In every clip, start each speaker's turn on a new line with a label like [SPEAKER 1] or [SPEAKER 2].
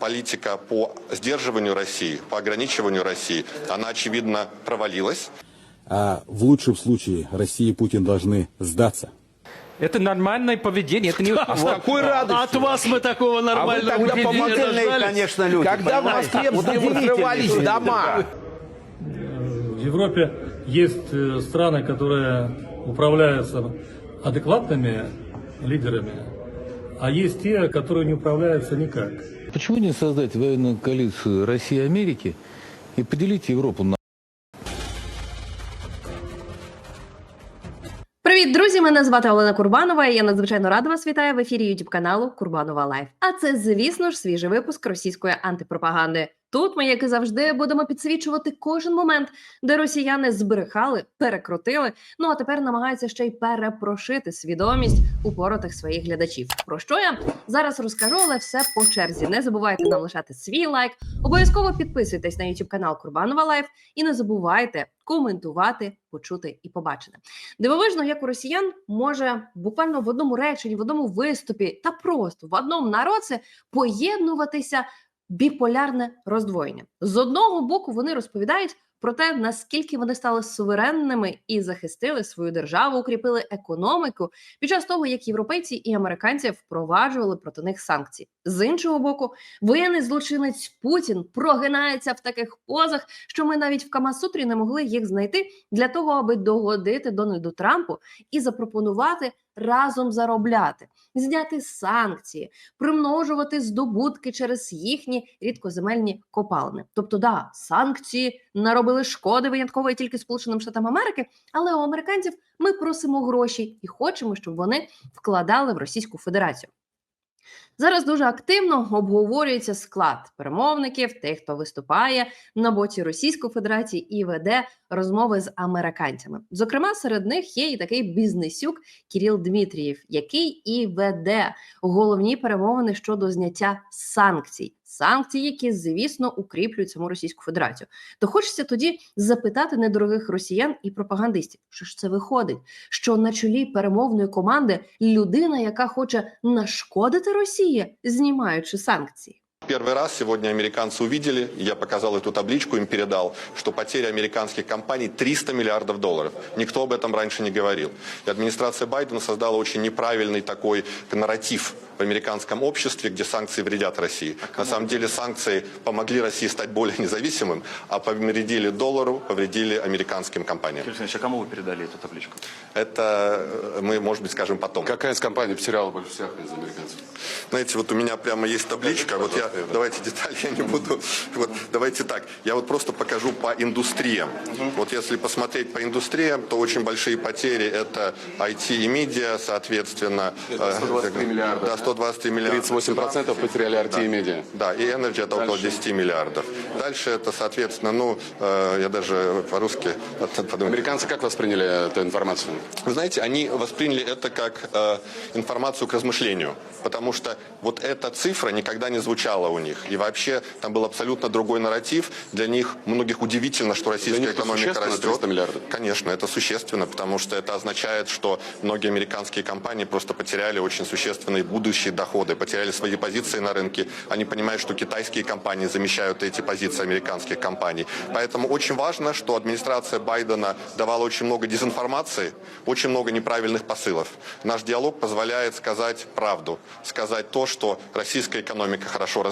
[SPEAKER 1] политика по сдерживанию России, по ограничиванию России, она, очевидно, провалилась.
[SPEAKER 2] А в лучшем случае Россия и Путин должны сдаться.
[SPEAKER 3] Это нормальное поведение, это не...
[SPEAKER 4] А с какой радостью?
[SPEAKER 5] От вас мы такого
[SPEAKER 4] А вы
[SPEAKER 5] нормального
[SPEAKER 4] тогда
[SPEAKER 5] поведения
[SPEAKER 4] конечно, люди. Когда в? Москве
[SPEAKER 5] Вот
[SPEAKER 4] взрывались дома.
[SPEAKER 6] В Европе есть э, страны, которые управляются адекватными лидерами, а есть те, которые не управляются никак.
[SPEAKER 7] Почему не создать военную коалицию России и Америки и поделить Европу на
[SPEAKER 8] Привіт, друзі! Мене звати Олена Курбанова. і Я надзвичайно рада вас вітаю в ефірі Ютуб каналу Курбанова Лайф. А це, звісно ж, свіжий випуск російської антипропаганди. Тут ми, як і завжди, будемо підсвічувати кожен момент, де росіяни збрехали, перекрутили. Ну а тепер намагаються ще й перепрошити свідомість упоротих своїх глядачів. Про що я зараз розкажу, але все по черзі. Не забувайте нам лишати свій лайк. Обов'язково підписуйтесь на YouTube канал Курбанова Лайф і не забувайте коментувати, почути і побачити. Дивовижно, як у росіян може буквально в одному реченні, в одному виступі та просто в одному народці поєднуватися біполярне роздвоєння. З одного боку, вони розповідають про те, наскільки вони стали суверенними і захистили свою державу, укріпили економіку під час того, як європейці і американці впроваджували проти них санкції. З іншого боку, воєнний злочинець Путін прогинається в таких позах, що ми навіть в Камасутрі не могли їх знайти для того, аби догодити Дональду Трампу і запропонувати разом заробляти, зняти санкції, примножувати здобутки через їхні рідкоземельні копалини. Тобто, да, санкції наробили шкоди виняткової тільки Сполученим Штатам Америки, але у американців ми просимо гроші і хочемо, щоб вони вкладали в Російську Федерацію. Зараз дуже активно обговорюється склад перемовників, тих, хто виступає на боці Російської Федерації і веде розмови з американцями. Зокрема, серед них є і такий бізнесюк Кіріл Дмитрієв, який і веде головні перемовини щодо зняття санкцій. Санкції, які, звісно, укріплюють саму Російську Федерацію. То хочеться тоді запитати недорогих росіян і пропагандистів, що ж це виходить, що на чолі перемовної команди людина, яка хоче нашкодити Росії, знімаючи санкції.
[SPEAKER 1] Первый раз сегодня американцы увидели, я показал эту табличку, им передал, что потери американских компаний 300 миллиардов долларов. Никто об этом раньше не говорил. И администрация Байдена создала очень неправильный такой нарратив в американском обществе, где санкции вредят России. На самом деле санкции помогли России стать более независимым, а повредили доллару, повредили американским компаниям.
[SPEAKER 9] Кирилл Александрович, а кому вы передали эту табличку?
[SPEAKER 1] Это э, мы, может быть, скажем потом.
[SPEAKER 10] Какая из компаний потеряла больше всех из американцев?
[SPEAKER 1] Знаете, вот у меня прямо есть табличка. Вот я, давайте детали я не буду. Вот, давайте так. Я вот просто покажу по индустриям. Вот если посмотреть по индустриям, то очень большие потери это IT и медиа, соответственно.
[SPEAKER 10] Это
[SPEAKER 1] э,
[SPEAKER 10] 123 миллиарда,
[SPEAKER 1] Да,
[SPEAKER 10] да?
[SPEAKER 1] 123 миллиарда.
[SPEAKER 10] 38% потеряли RT и медиа.
[SPEAKER 1] Да, и Energy это около 10 миллиардов. Дальше это, соответственно, ну, э, я даже по-русски подумал.
[SPEAKER 10] Американцы как восприняли эту информацию?
[SPEAKER 1] Вы знаете, они восприняли это как э, информацию к размышлению, потому что вот эта цифра никогда не звучала у них. И вообще там был абсолютно другой нарратив. Для них многих удивительно, что российская экономика растет.
[SPEAKER 10] 300 миллиардов?
[SPEAKER 1] Конечно, это существенно, потому что это означает, что многие американские компании просто потеряли очень существенные будущие доходы, потеряли свои позиции на рынке. Они понимают, что китайские компании замещают эти позиции американских компаний. Поэтому очень важно, что администрация Байдена давала очень много дезинформации, очень много неправильных посылов. Наш диалог позволяет сказать правду, сказать то, что российская экономика хорошо развивается,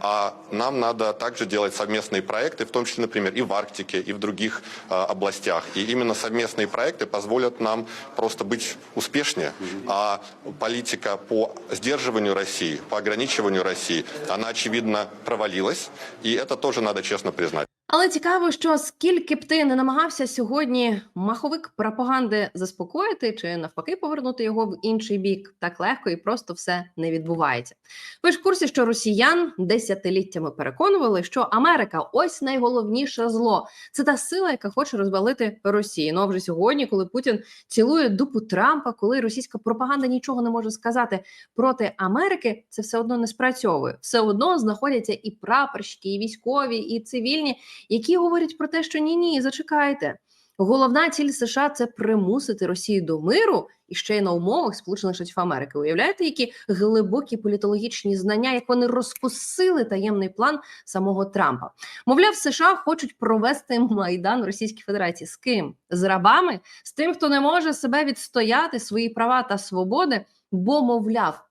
[SPEAKER 1] а нам надо также делать совместные проекты, в том числе, например, и в Арктике, и в других э, областях. И именно совместные проекты позволят нам просто быть успешнее. А политика по сдерживанию России, по ограничиванию России, она, очевидно, провалилась. И это тоже надо честно признать.
[SPEAKER 8] Але цікаво, що скільки б ти не намагався сьогодні маховик пропаганди заспокоїти чи навпаки повернути його в інший бік, так легко і просто все не відбувається. Ви ж в курсі, що росіян десятиліттями переконували, що Америка ось найголовніше зло. Це та сила, яка хоче розвалити Росію. Ну а вже сьогодні, коли Путін цілує дупу Трампа, коли російська пропаганда нічого не може сказати проти Америки, це все одно не спрацьовує. Все одно знаходяться і прапорщики, і військові, і цивільні, які говорять про те, що ні, ні, зачекайте. Головна ціль США це примусити Росію до миру і ще й на умовах Сполучених Штатів Америки. Уявляєте, які глибокі політологічні знання, як вони розкусили таємний план самого Трампа. Мовляв, США хочуть провести майдан Російській Федерації. З ким? З рабами, з тим, хто не може себе відстояти свої права та свободи, бо мовляв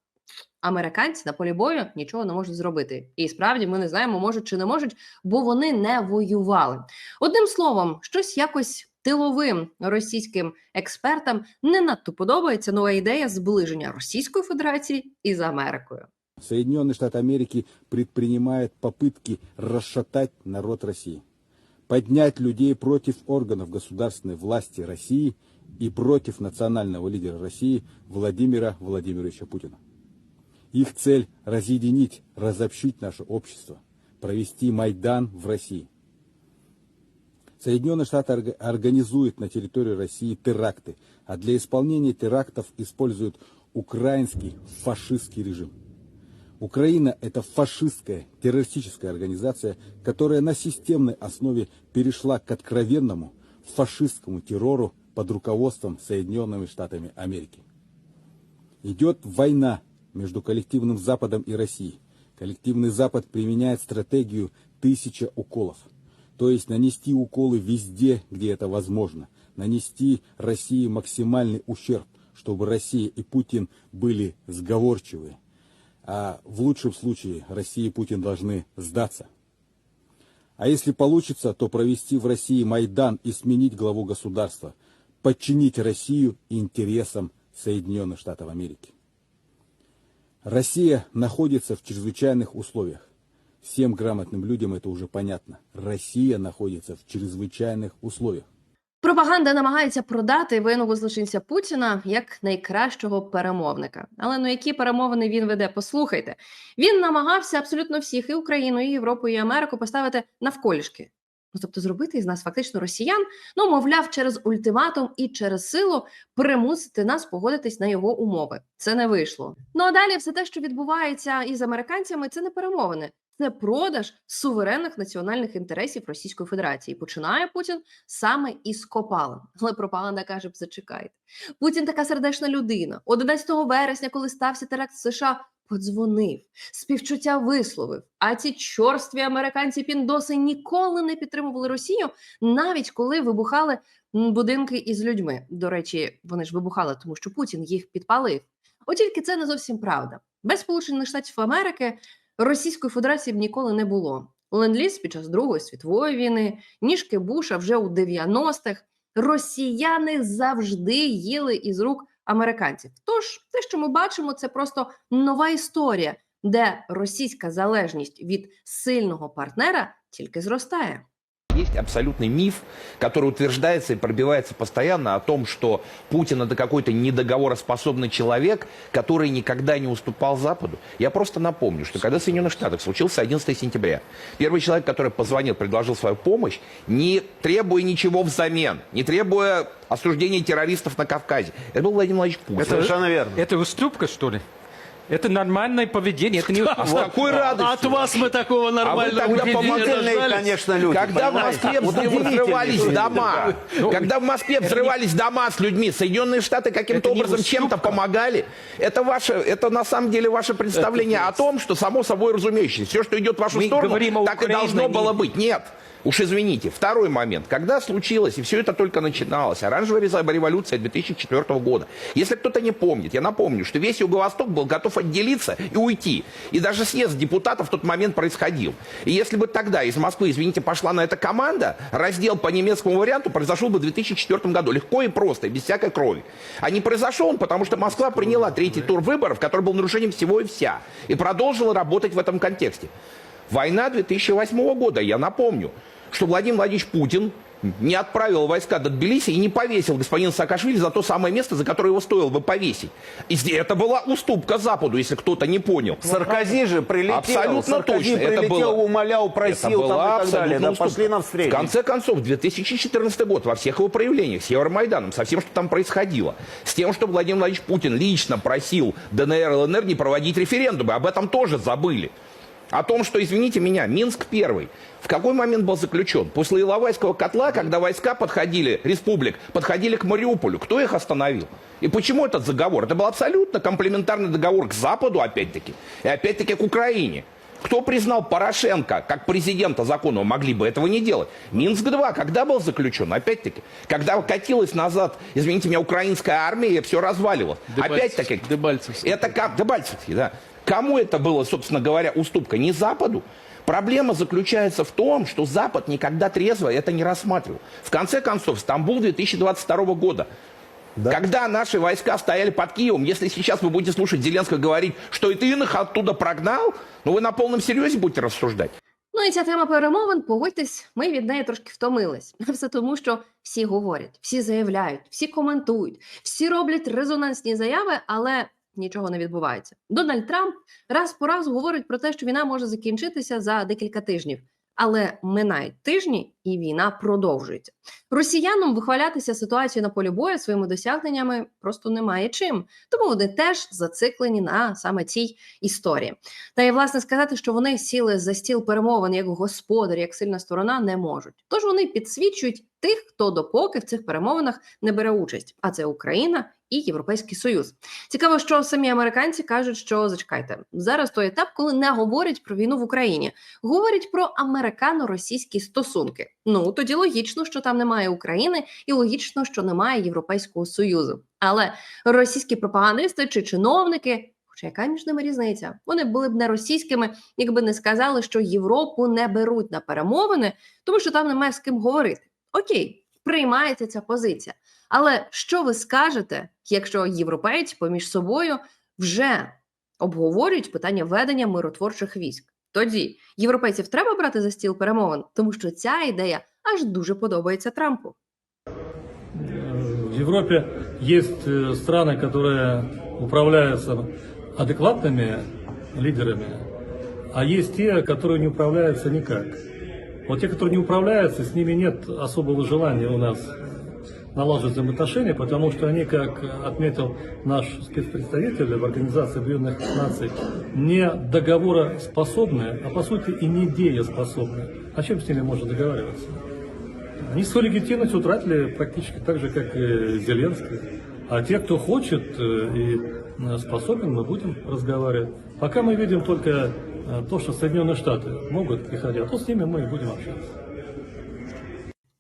[SPEAKER 8] Американці на полі бою нічого не можуть зробити, і справді ми не знаємо, можуть чи не можуть, бо вони не воювали. Одним словом, щось якось тиловим російським експертам не надто подобається нова ідея зближення Російської Федерації із Америкою.
[SPEAKER 2] Соединенные Штаты Америки предпринимают попытки расшатать народ России, поднять людей против органов государственной власти России и против национального лидера России Владимира Владимировича Путина. Их цель – разъединить, разобщить наше общество, провести Майдан в России. Соединенные Штаты орг- организуют на территории России теракты, а для исполнения терактов используют украинский фашистский режим. Украина – это фашистская террористическая организация, которая на системной основе перешла к откровенному фашистскому террору под руководством Соединенными Штатами Америки. Идет война между коллективным Западом и Россией. Коллективный Запад применяет стратегию «тысяча уколов», то есть нанести уколы везде, где это возможно, нанести России максимальный ущерб, чтобы Россия и Путин были сговорчивые, а в лучшем случае Россия и Путин должны сдаться. А если получится, то провести в России Майдан и сменить главу государства, подчинить Россию интересам Соединенных Штатов Америки. Россия находится в чрезвычайных условиях. Всем грамотным людям это уже понятно. Россия находится в чрезвычайных условиях.
[SPEAKER 8] Пропаганда намагається продати винного злочинця Путіна як найкращого перемовника. Але ну які перемовини він веде? Послухайте, він намагався абсолютно всіх і Україну, і Європу, і Америку поставити навколішки. Ну, тобто зробити із нас фактично росіян, ну мовляв, через ультиматум і через силу примусити нас погодитись на його умови. Це не вийшло. Ну а далі все те, що відбувається із американцями, це не перемовини. Це продаж суверенних національних інтересів Російської Федерації. Починає Путін саме із копалин. Але пропаганда каже: зачекайте. Путін така сердечна людина. 11 вересня, коли стався теракт в США, подзвонив, співчуття висловив. А ці чорстві американці піндоси ніколи не підтримували Росію, навіть коли вибухали будинки із людьми. До речі, вони ж вибухали, тому що Путін їх підпалив. От тільки це не зовсім правда. Без Сполучених Штатів Америки Російської Федерації б ніколи не було. Ленд-ліз під час Другої світової війни, ніжки Буша вже у 90-х. Росіяни завжди їли із рук американців. Тож те, що ми бачимо, це просто нова історія, де російська залежність від сильного партнера тільки зростає.
[SPEAKER 5] Есть абсолютный миф, который утверждается и пробивается постоянно о том, что Путин это какой-то недоговороспособный человек, который никогда не уступал Западу. Я просто напомню, что когда в Соединенных Штатах случился 11 сентября, первый человек, который позвонил, предложил свою помощь, не требуя ничего взамен, не требуя осуждения террористов на Кавказе, это был Владимир Владимирович Путин.
[SPEAKER 3] Совершенно верно. Это уступка, что ли? Это нормальное поведение. Это не
[SPEAKER 5] А с какой радостью?
[SPEAKER 4] От вас мы такого
[SPEAKER 5] А вы
[SPEAKER 4] нормального
[SPEAKER 5] тогда
[SPEAKER 4] ожидали.
[SPEAKER 11] конечно, люди.
[SPEAKER 5] Когда в? Москве взрывались дома,
[SPEAKER 3] Ну,
[SPEAKER 5] когда в Москве взрывались дома с людьми, Соединенные Штаты каким-то образом чем-то помогали, это ваше, это на самом деле ваше представление о том, что само собой разумеющееся. Все, что идет в вашу
[SPEAKER 3] Мы
[SPEAKER 5] сторону, так и должно
[SPEAKER 3] не-
[SPEAKER 5] было быть. Нет. Уж извините. Второй момент. Когда случилось, и все это только начиналось, оранжевая революция 2004 года. Если кто-то не помнит, я напомню, что весь Юго-Восток был готов отделиться и уйти. И даже съезд депутатов в тот момент происходил. И если бы тогда из Москвы, извините, пошла на это команда, раздел по немецкому варианту произошел бы в 2004 году. Легко и просто, без всякой крови. А не произошел он, потому что Москва приняла третий тур выборов, который был нарушением всего и вся. И продолжила работать в этом контексте. Война 2008 года, я напомню, что Владимир Владимирович Путин не отправил войска до Тбилиси и не повесил господина Саакашвили за то самое место, за которое его стоило бы повесить. И это была уступка Западу, если кто-то не понял.
[SPEAKER 11] Саркози же прилетел.
[SPEAKER 5] Абсолютно
[SPEAKER 11] Саркози
[SPEAKER 5] точно. Это
[SPEAKER 11] прилетел,
[SPEAKER 5] было-
[SPEAKER 11] умолял,
[SPEAKER 5] Это
[SPEAKER 11] просил
[SPEAKER 5] была
[SPEAKER 11] там, и так далее. Да,
[SPEAKER 5] уступка.
[SPEAKER 11] пошли навстречу.
[SPEAKER 5] В конце концов, 2014 год во всех его проявлениях, с Евромайданом, со всем, что там происходило, с тем, что Владимир Владимирович Путин лично просил ДНР и ЛНР не проводить референдумы, об этом тоже забыли. О том, что, извините меня, Минск первый. В какой момент был заключен? После Иловайского котла, когда войска подходили, республик, подходили к Мариуполю. Кто их остановил? И почему этот заговор? Это был абсолютно комплементарный договор к Западу, опять-таки, и опять-таки к Украине. Кто признал Порошенко как президента законного, могли бы этого не делать. Минск-2 когда был заключен? Опять-таки, когда катилась назад, извините меня, украинская армия, и все разваливалось. Опять-таки,
[SPEAKER 7] Дебальцевский.
[SPEAKER 5] это как Дебальцевский, да. Кому это было, собственно говоря, уступка? Не Западу. Проблема заключается в том, что Запад никогда трезво это не рассматривал. В конце концов, Стамбул 2022 года. Когда наши войска стояли под Киевом, если сейчас вы будете слушать Зеленского говорить, что и ты их оттуда прогнал, ну вы на полном серьезе будете рассуждать.
[SPEAKER 8] Ну і ця тема перемовин, погодьтесь, ми від неї трошки втомились. Все тому, що всі говорять, всі заявляють, всі коментують, всі роблять резонансні заяви, але нічого не відбувається. Дональд Трамп раз по раз говорить про те, що війна може закінчитися за декілька тижнів. Але минають тижні, і війна продовжується. Росіянам вихвалятися ситуацією на полі бою своїми досягненнями просто немає чим. Тому вони теж зациклені на саме цій історії. Та й власне сказати, що вони сіли за стіл перемовин як господар, як сильна сторона, не можуть. Тож вони підсвічують тих, хто допоки в цих перемовинах не бере участь, а це Україна і Європейський Союз. Цікаво, що самі американці кажуть, що зачекайте зараз той етап, коли не говорять про війну в Україні, говорять про американо-російські стосунки. Ну тоді логічно, що там немає України, і логічно, що немає Європейського союзу. Але російські пропагандисти чи чиновники. Хоча яка між ними різниця? Вони були б не російськими, якби не сказали, що Європу не беруть на перемовини, тому що там немає з ким говорити. Окей, приймається ця позиція. Але що ви скажете, якщо європейці поміж собою вже обговорюють питання ведення миротворчих військ? Тоді європейців треба брати за стіл перемовин, тому що ця ідея аж дуже подобається Трампу.
[SPEAKER 6] В Европе есть э, страны, которые управляются адекватными лидерами, а есть те, которые не управляются никак. Вот те, которые не управляются, с ними нет особого желания у нас налаживать взаимоотношения, потому что они, как отметил наш спецпредставитель в Организации Объединенных Наций, не договороспособные, а по сути и не дееспособные. О чем с ними можно договариваться? Они свою легитимность утратили практически так же, как и Зеленский. А те, кто хочет э, и э, способен, мы будем разговаривать. Пока мы видим только то, что Соединенные Штаты могут и хотят, то с ними мы и будем общаться.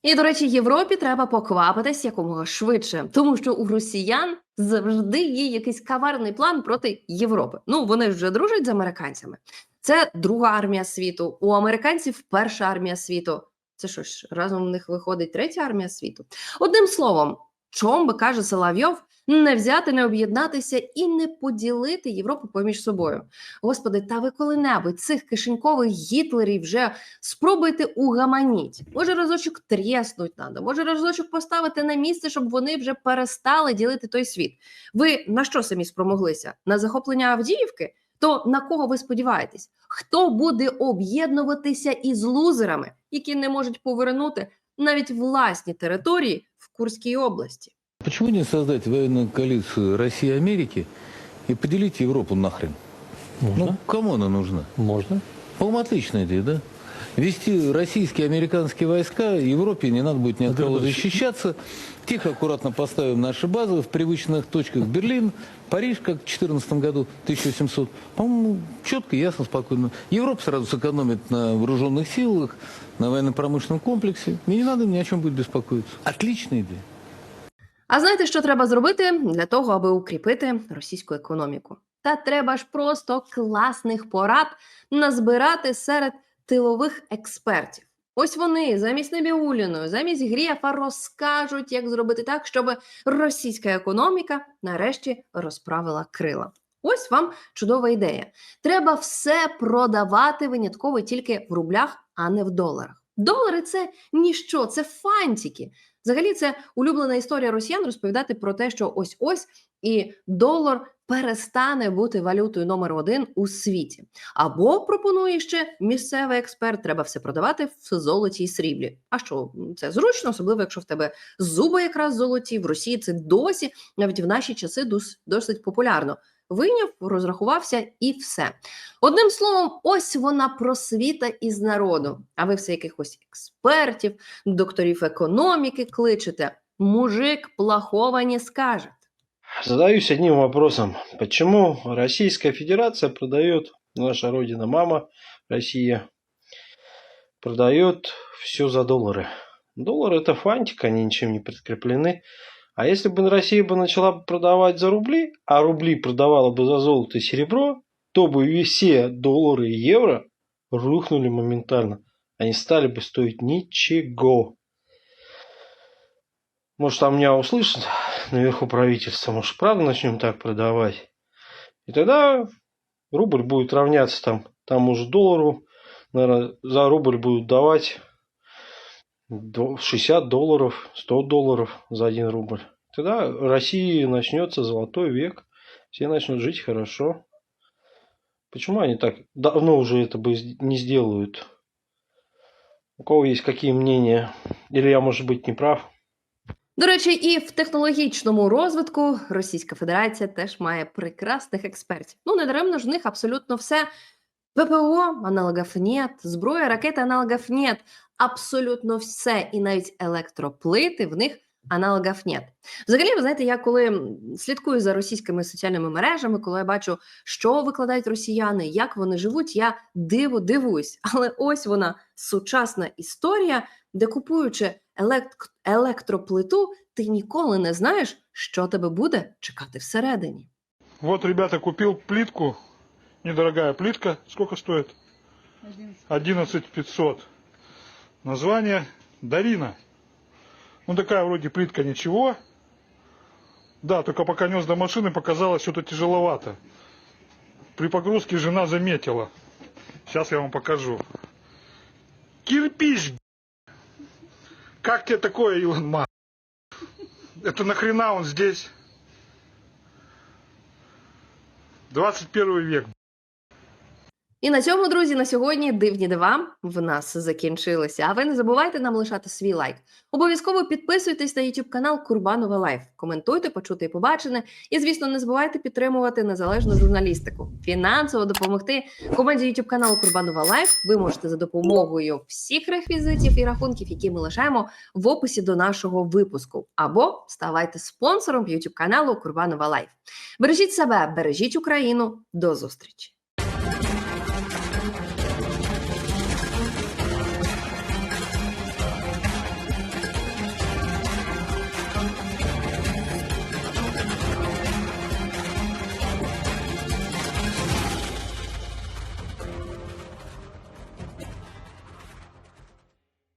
[SPEAKER 8] І, до речі, Європі треба поквапитись якомога швидше, тому що у росіян завжди є якийсь каварний план проти Європи. Ну вони ж вже дружать з американцями. Це друга армія світу. У американців перша армія світу. Це що ж разом в них виходить третя армія світу. Одним словом, чом би каже Соловйов, не взяти, не об'єднатися і не поділити Європу поміж собою. Господи, та ви коли-небудь цих кишенькових гітлерів вже спробуйте угаманіть. Може, разочок трєснуть надо, може, разочок поставити на місце, щоб вони вже перестали ділити той світ. Ви на що самі спромоглися? На захоплення Авдіївки? То на кого ви сподіваєтесь? Хто буде об'єднуватися із лузерами, які не можуть повернути навіть власні території в Курській області?
[SPEAKER 7] Почему не создать военную коалицию России и Америки и поделить Европу нахрен? Ну, кому она нужна?
[SPEAKER 6] Можно.
[SPEAKER 7] По-моему, отличная идея, да? Вести российские и американские войска, Европе не надо будет ни от кого защищаться. Тихо, аккуратно поставим наши базы в привычных точках. Берлин, Париж, как в 2014 году, 1800. По-моему, четко, ясно, спокойно. Европа сразу сэкономит на вооруженных силах, на военно-промышленном комплексе. И не надо ни о чем будет беспокоиться. Отличная идея.
[SPEAKER 8] А знаєте, що треба зробити для того, аби укріпити російську економіку? Та треба ж просто класних порад назбирати серед тилових експертів. Ось вони замість Небіуліної, замість Грєфа розкажуть, як зробити так, щоб російська економіка нарешті розправила крила. Ось вам чудова ідея. Треба все продавати винятково тільки в рублях, а не в доларах. Долари це ніщо, це фантики. Взагалі, це улюблена історія росіян розповідати про те, що ось ось і долар перестане бути валютою номер один у світі. Або пропонує ще місцевий експерт, треба все продавати в золоті і сріблі. А що це зручно, особливо якщо в тебе зуби якраз золоті в Росії. Це досі навіть в наші часи дос- досить популярно вийняв, розрахувався і все. Одним словом, ось вона просвіта із народу. А ви все якихось експертів, докторів економіки кличете. Мужик плохого не скаже.
[SPEAKER 11] Задаюсь одним вопросом. Почему Российская Федерация продает, наша родина мама, Россия, продает все за доллары? Доллар это фантик, они ничем не подкреплены. А если бы Россия бы начала продавать за рубли, а рубли продавала бы за золото и серебро, то бы все доллары и евро рухнули моментально. Они стали бы стоить ничего. Может, там меня услышат наверху правительства, может, правда начнем так продавать? И тогда рубль будет равняться там, там уже доллару, наверное, за рубль будут давать 60 долларов, 100 долларов за один рубль. Тогда в России начнется золотой век, все начнут жить хорошо. Почему они так давно уже это бы с- не сделают? У кого есть какие мнения? Или я, может быть, не прав?
[SPEAKER 8] До речі, і в технологічному розвитку Російська Федерація теж має прекрасних експертів. Ну, не даремно ж в них абсолютно все. ППО, аналогів нет, зброя, ракети, аналогів нет. Абсолютно все, і навіть електроплити в них аналогів нет. Взагалі, ви знаєте, я коли слідкую за російськими соціальними мережами, коли я бачу, що викладають росіяни, як вони живуть, я диво дивуюсь. Але ось вона сучасна історія, де купуючи елект- електроплиту, ти ніколи не знаєш, що тебе буде чекати всередині.
[SPEAKER 6] Вот, ребята, купил плитку. Недорогая плитка. Сколько стоит? 11 500. Название Дарина. Ну, такая вроде плитка ничего. Да, только пока нес до машины, показалось что-то тяжеловато. При погрузке жена заметила. Сейчас я вам покажу. Кирпич. Как тебе такое, Илон Маск? Это нахрена он здесь? 21 век.
[SPEAKER 8] І на цьому, друзі, на сьогодні дивні дива в нас закінчилися. А ви не забувайте нам лишати свій лайк. Обов'язково підписуйтесь на YouTube канал Курбанова Лайф. Коментуйте, почути і побачене. І, звісно, не забувайте підтримувати незалежну журналістику. Фінансово допомогти команді YouTube каналу Курбанова Лайф. Ви можете за допомогою всіх реквізитів і рахунків, які ми лишаємо в описі до нашого випуску, або ставайте спонсором YouTube каналу Курбанова Лайф. Бережіть себе, бережіть Україну. До зустрічі!